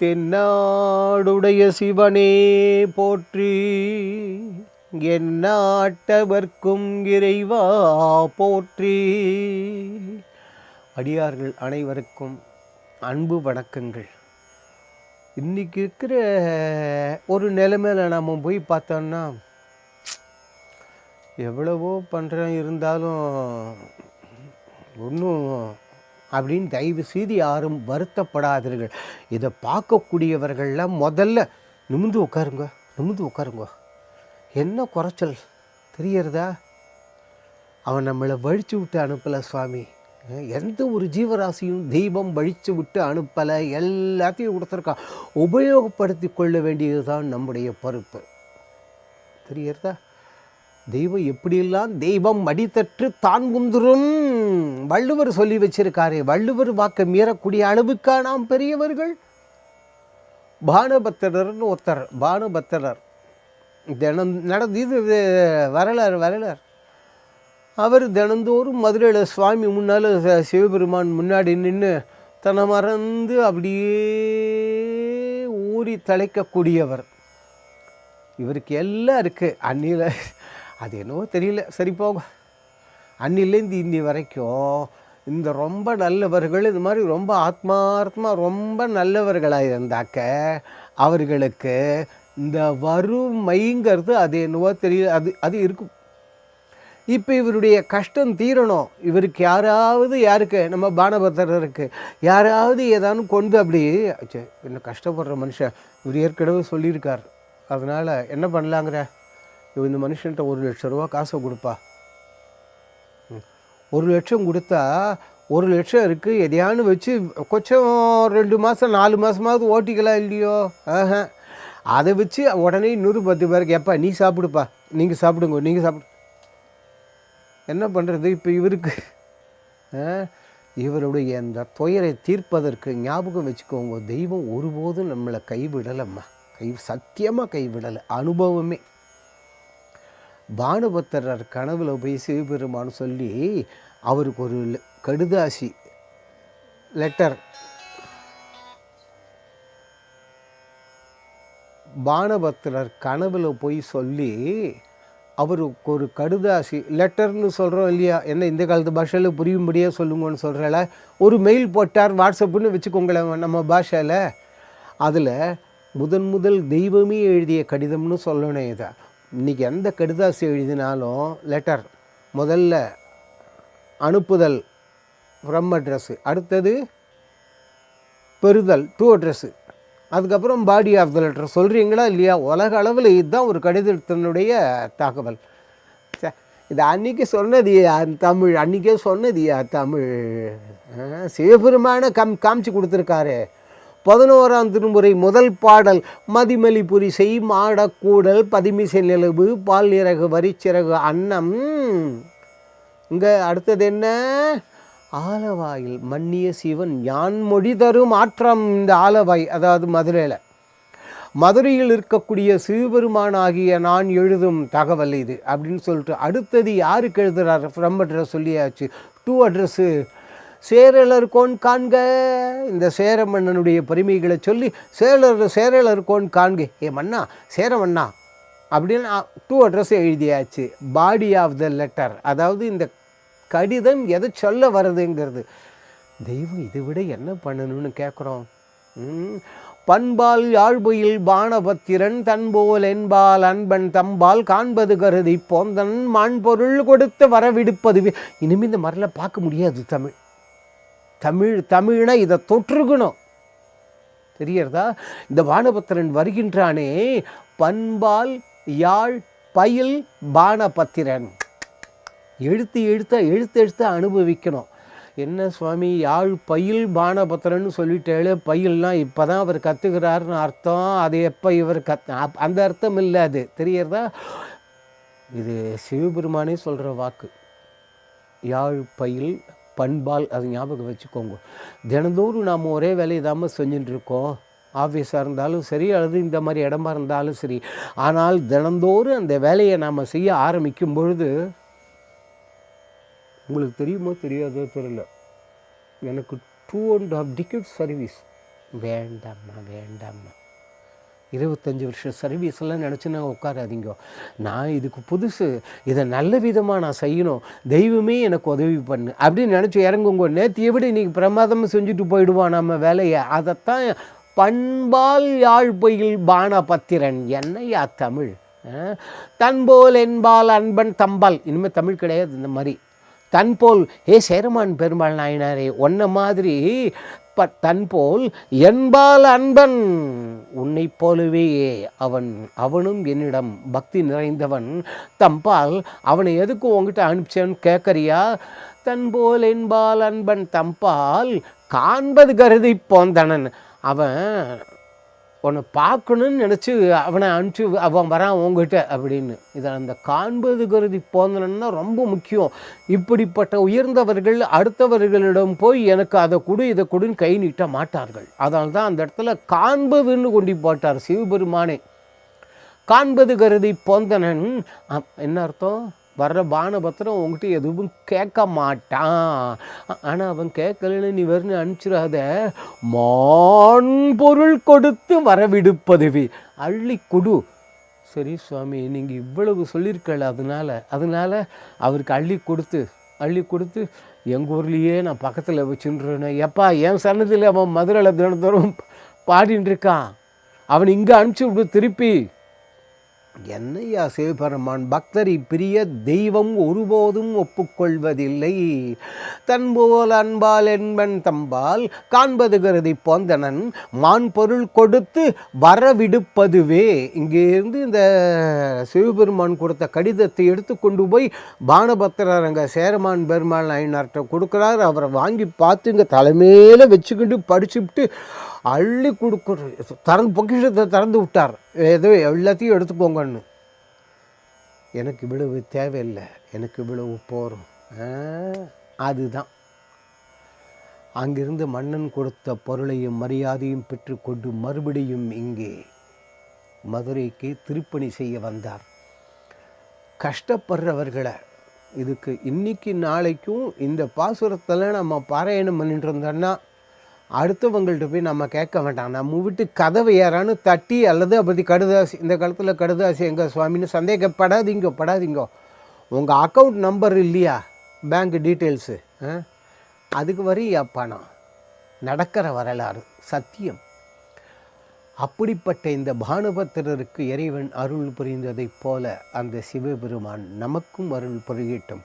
தென்னாடுடைய சிவனே போற்றி. எந்நாட்டவர்க்கும் இறைவா போற்றி. அடியார்கள் அனைவருக்கும் அன்பு வணக்கங்கள். இன்றைக்கி இருக்கிற ஒரு நிலைமையில் நம்ம போய் பார்த்தோம்னா எவ்வளவோ பண்ணுறேன் இருந்தாலும் ஒன்றும் அப்படின்னு தயவு செய்து யாரும் வருத்தப்படாதீர்கள். இதை பார்க்கக்கூடியவர்கள்லாம் முதல்ல நிமிந்து உட்காருங்க நிமிந்து உட்காருங்க. என்ன குறைச்சல்? தெரியறதா? அவன் நம்மளை வழித்து விட்டு அனுப்பலை சுவாமி. எந்த ஒரு ஜீவராசியும் தெய்வம் வழித்து விட்டு அனுப்பலை. எல்லாத்தையும் கொடுத்துருக்கான். உபயோகப்படுத்தி கொள்ள வேண்டியது தான் நம்முடைய பொறுப்பு. தெரியறதா? தெய்வம் எப்படியெல்லாம் தெய்வம் மடித்தற்று தான் முந்துரும் வள்ளுவர் சொல்லி வச்சிருக்காரே வள்ளுவர் வாக்க மீறக்கூடிய அளவுக்கா நாம் பெரியவர்கள்? பானபத்திரர்னு ஒருத்தர் பானபத்திரர். தினம் நடந்து இது வரலாறு வரலாறு. அவர் தினந்தோறும் மதுரையில் சுவாமி முன்னால் சிவபெருமான் முன்னாடி நின்று தன்னை மறந்து அப்படியே ஊறி தலைக்கக்கூடியவர். இவருக்கு எல்லாம் இருக்குது அன்னியில் அது என்னவோ தெரியல. சரி போக அன்னிலேருந்து இன்னி வரைக்கும் இந்த ரொம்ப நல்லவர்கள் இது மாதிரி ரொம்ப ஆத்மார்த்தமாக ரொம்ப நல்லவர்களாக இருந்தாக்க அவர்களுக்கு இந்த வறுமைங்கிறது அது என்னவோ தெரியல. அது அது இருக்கும். இப்போ இவருடைய கஷ்டம் தீரணும். இவருக்கு யாராவது யாருக்கு நம்ம பானபத்திரருக்கு யாராவது ஏதானும் கொண்டு அப்படி என்ன கஷ்டப்படுற மனுஷன். இவர் ஏற்கனவே சொல்லியிருக்கார். அதனால் என்ன பண்ணலாங்கிற? இவன் இந்த மனுஷன்கிட்ட ஒரு லட்ச ரூபா காசை கொடுப்பா. ம். ஒரு லட்சம் கொடுத்தா ஒரு லட்சம் இருக்குது எதையானு வச்சு கொஞ்சம் ரெண்டு மாதம் நாலு மாதமாவது ஓட்டிக்கலாம் இல்லையோ? ஆஹா. அதை வச்சு உடனே இன்னொரு பத்து பேருக்கு எப்பா நீ சாப்பிடுப்பா. நீங்கள் சாப்பிடுங்க நீங்கள் சாப்பிடு என்ன பண்ணுறது இப்போ இவருக்கு? ஆ, இவருடைய அந்த துயரை தீர்ப்பதற்கு ஞாபகம் வச்சுக்கோங்க. தெய்வம் ஒருபோதும் நம்மளை கைவிடலைம்மா. கை சத்தியமாக கைவிடலை. அனுபவமே. பானுபத்திரர் கனவில் போய் சிவபெருமான்னு சொல்லி அவருக்கு ஒரு லெ- கடுதாசி லெட்டர் பானபத்திரர் கனவில் போய் சொல்லி அவருக்கு ஒரு கடுதாசி லெட்டர்னு சொல்கிறோம் இல்லையா? என்ன இந்த காலத்து பாஷையில் புரியும்படியாக சொல்லுங்கன்னு சொல்கிறல ஒரு மெயில் போட்டார் வாட்ஸ்அப்புன்னு வச்சுக்கோங்களேன் நம்ம பாஷையில். அதில் முதன் முதல் தெய்வமே எழுதிய கடிதம்னு சொல்லணும் இதை. இன்றைக்கி எந்த கடிதாசி எழுதினாலும் லெட்டர் முதல்ல அனுப்புதல் ஃப்ரம் அட்ரஸ்ஸு அடுத்தது பெறுதல் டூ அட்ரஸ்ஸு அதுக்கப்புறம் பாடி ஆஃப் த லெட்டர் சொல்கிறீங்களா இல்லையா? உலக அளவில் இதுதான் ஒரு கடிதத்தினுடைய தகவல். இது அன்னைக்கு சொன்னது தமிழ். அன்றைக்கே சொன்னது தமிழ். சிவபெருமான கம் காமிச்சு கொடுத்துருக்காரு. பதினோராம் திருமுறை முதல் பாடல் மதிமலி புரிசை மாடக்கூடல் பதிமிசை நிலவு பால் இறகு வரிச்சிறகு அன்னம். இங்கே அடுத்தது என்ன? ஆலவாயில் மன்னிய சிவன் யான் மொழி தரும் ஆற்றம் இந்த ஆலவாய் அதாவது மதுரையில். மதுரையில் இருக்கக்கூடிய சிவபெருமானாகிய நான் எழுதும் தகவல் இது அப்படின்னு சொல்லிட்டு அடுத்தது யாருக்கு எழுதுகிறார் ஃப்ரம் அட்ரஸ் சொல்லியாச்சு. டூ அட்ரஸ்ஸு சேரலர் கோன் காண்க. இந்த சேர மன்னனுடைய பெருமைகளை சொல்லி சேரலர் சேரலர் கோன் காண்க. ஏ மன்னா சேர மன்னா அப்படின்னு டூ அட்ரஸ் எழுதியாச்சு. பாடி ஆஃப் த லெட்டர் அதாவது இந்த கடிதம் எதை சொல்ல வருதுங்கிறது. தெய்வம் இதை விட என்ன பண்ணணும்னு கேட்குறோம் பண்பால் யாழ்புயில் பானபத்திரன் தன்போல் என்பால் அன்பன் தம்பால் காண்பது கருதி போந்தன் மாண்பொருள் கொடுத்து வரவிடுப்பது இனிமேல் இந்த மாதிரிலாம் பார்க்க முடியாது தமிழ். தமிழ் தமிழ்னா இதை தொற்றுக்கணும். தெரியறதா இந்த பானபத்திரன் வருகின்றானே பண்பால் யாழ் பயில் பானபத்திரன். எழுத்து எழுத்த எழுத்து எழுத்த அனுபவிக்கணும். என்ன சுவாமி யாழ் பயில் பானபத்திரன்னு சொல்லிட்டாலே பயில்னால் இப்போ தான் அவர் கற்றுக்கிறாருன்னு அர்த்தம் அது எப்போ இவர் கத் அப்- அந்த அர்த்தம் இல்லை அது. தெரியறதா இது சிவபெருமானே சொல்கிற வாக்கு. யாழ் பயில் பண்பால் அது ஞாபகம் வச்சுக்கோங்க. தினந்தோறும் நாம் ஒரே வேலையை தான் செஞ்சுட்டு இருக்கோம் ஆஃபீஸாக இருந்தாலும் சரி அல்லது இந்த மாதிரி இடமா இருந்தாலும் சரி. ஆனால் தினந்தோறும் அந்த வேலையை நாம் செய்ய ஆரம்பிக்கும் பொழுது உங்களுக்கு தெரியுமோ தெரியாதோ தெரியல. எனக்கு two and half ticket service வேண்டாம்மா வேண்டாம்மா. இருபத்தஞ்சி வருஷம் சர்வீஸ்லாம் நினச்சி நான் உட்காராதீங்க. நான் இதுக்கு புதுசு இதை நல்ல விதமாக நான் செய்யணும். தெய்வமே எனக்கு உதவி பண்ணு. அப்படின்னு நினச்சி இறங்குங்க. நேற்று எப்படி இன்றைக்கி பிரமாதமாக செஞ்சுட்டு போயிடுவான் நம்ம வேலையை. அதைத்தான் பண்பால் யாழ்பொயில் பானபத்திரன். என்னையா தமிழ்? தன்போல் என்பால் அன்பன் தம்பால். இனிமேல் தமிழ் கிடையாது இந்த மாதிரி. தன்போல் ஏ சேரமான் பெருமாள் நாயனாரே ஒன்ன மாதிரி ப தன்போல் என்பால் அன்பன். உன்னைப் போலவே அவன் அவனும் என்னிடம் பக்தி நிறைந்தவன். தம்பால் அவனை எதுக்கு உங்ககிட்ட அனுப்பிச்சேன்னு கேட்கறியா தன்போல் என்பால் அன்பன். தம்பால் காண்பது கருதி போந்தனன். அவன் உன்னை பார்க்கணும்னு நினச்சி அவனை அனுப்பிச்சு அவன் வரான் உங்ககிட்ட அப்படின்னு. இதை அந்த காண்பது கருதி போந்தனன்னா ரொம்ப முக்கியம். இப்படிப்பட்ட உயர்ந்தவர்கள் அடுத்தவர்களிடம் போய் எனக்கு அதை கொடு இதை கொடுன்னு கை நீட்ட மாட்டார்கள். அதனால தான் அந்த இடத்துல காண்பதுன்னு கொண்டு போட்டார் சிவபெருமானே. காண்பது கருதி போந்தனன் என்ன அர்த்தம்? வர்ற பானபத்திரம் உங்ககிட்ட எதுவும் கேட்க மாட்டான். ஆனால் அவன் கேட்கலன்னு நீ வெறும் அனுப்பிச்சிடாத மான் பொருள் கொடுத்து வரவிடுப்பதுவே. அள்ளி கொடு. சரி சுவாமி நீங்கள் இவ்வளவு சொல்லியிருக்கல அதனால. அதனால அவருக்கு அள்ளி கொடுத்து அள்ளி கொடுத்து எங்கள் ஊர்லேயே நான் பக்கத்தில் வச்சுன்றேன் எப்பா என் சன்னதியில் அவன் மதுரையில் தினத்தோறும் பாடின்னு இருக்கான். அவன் இங்கே அனுப்பிச்சி விடு திருப்பி. என்னையா சிவபெருமான்? பக்தரி பிரிய தெய்வம் ஒருபோதும் ஒப்புக்கொள்வதில்லை. தன்போல் அன்பால் என்பன் தம்பால் காண்பது கருதி போந்தனன் மான் பொருள் கொடுத்து வரவிடுப்பதுவே. இங்கேருந்து இந்த சிவபெருமான் கொடுத்த கடிதத்தை எடுத்து கொண்டு போய் பானபத்திரர் அங்கே சேரமான் பெருமாள் நாயனார்கிட்ட கொடுக்குறாரு. அவரை வாங்கி பார்த்து இங்கே தலைமையில் வச்சுக்கிட்டு படிச்சுட்டு அள்ளி கொடுக்குற திறந்து பொக்கிஷத்தை திறந்து விட்டார். ஏதோ எல்லாத்தையும் எடுத்துக்கோங்கன்னு. எனக்கு இவ்வளவு தேவையில்லை. எனக்கு இவ்வளவு போகிறோம் அதுதான். அங்கிருந்து மன்னன் கொடுத்த பொருளையும் மரியாதையும் பெற்றுக்கொண்டு மறுபடியும் இங்கே மதுரைக்கு திருப்பணி செய்ய வந்தார். கஷ்டப்படுறவர்களை இதுக்கு இன்னைக்கு நாளைக்கும் இந்த பாசுரத்தில் நம்ம பாராயணம் பண்ணிட்டு இருந்தோன்னா அடுத்தவங்கள்ட்ட போய் நம்ம கேட்க வேண்டாம். நம்ம வீட்டு கதவை யாரானு தட்டி அல்லது அப்படி கடுதாசி இந்த காலத்தில் கடுதாசி எங்கள் சுவாமின்னு சந்தேகப்படாதீங்க படாதீங்கோ. உங்கள் அக்கௌண்ட் நம்பர் இல்லையா? பேங்க் டீட்டெயில்ஸு அதுக்கு வரையா பணம் நடக்கிற வரலாறு சத்தியம். அப்படிப்பட்ட இந்த பானுபத்திரருக்கு இறைவன் அருள் புரிந்ததைப் போல அந்த சிவபெருமான் நமக்கும் அருள் புரியட்டும்.